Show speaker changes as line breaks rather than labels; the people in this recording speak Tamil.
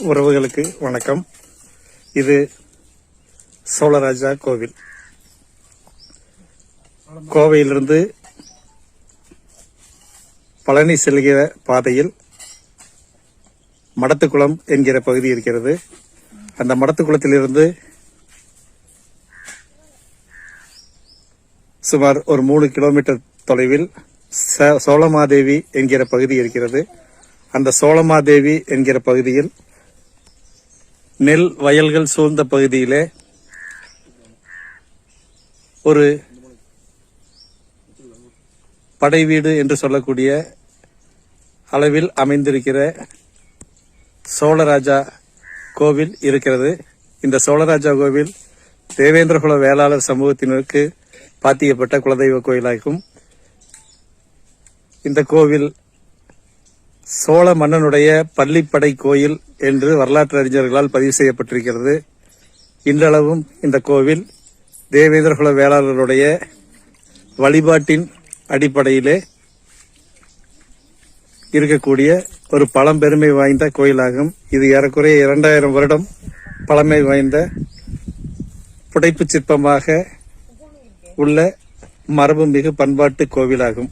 உறவுகளுக்கு வணக்கம். இது சோழராஜா கோவில். கோவையிலிருந்து பழனி செல்கிற பாதையில் மடத்துக்குளம் என்கிற பகுதி இருக்கிறது. அந்த மடத்துக்குளத்திலிருந்து சுமார் ஒரு மூணு கிலோமீட்டர் தொலைவில் சோழமாதேவி என்கிற பகுதி இருக்கிறது. அந்த சோழமாதேவி என்கிற பகுதியில் நெல் வயல்கள் சூழ்ந்த பகுதியிலே ஒரு படை வீடு என்று சொல்லக்கூடிய அளவில் அமைந்திருக்கிற சோழராஜா கோவில் இருக்கிறது. இந்த சோழராஜா கோவில் தேவேந்திரகுல வேளாளர் சமூகத்தினருக்கு பாத்தியப்பட்ட குலதெய்வ கோயிலாகும். இந்த கோவில் சோழ மன்னனுடைய பள்ளிப்படை கோயில் என்று வரலாற்று அறிஞர்களால் பதிவு செய்யப்பட்டிருக்கிறது. இன்றளவும் இந்த கோவில் தேவேந்திரகுல வேளாளருடைய வழிபாட்டின் அடிப்படையிலே இருக்கக்கூடிய ஒரு பழம்பெருமை வாய்ந்த கோயிலாகும். இது ஏறக்குறைய இரண்டாயிரம் வருடம் பழமை வாய்ந்த புடைப்புச் சிற்பமாக உள்ள மரபுமிகு பண்பாட்டு கோவிலாகும்.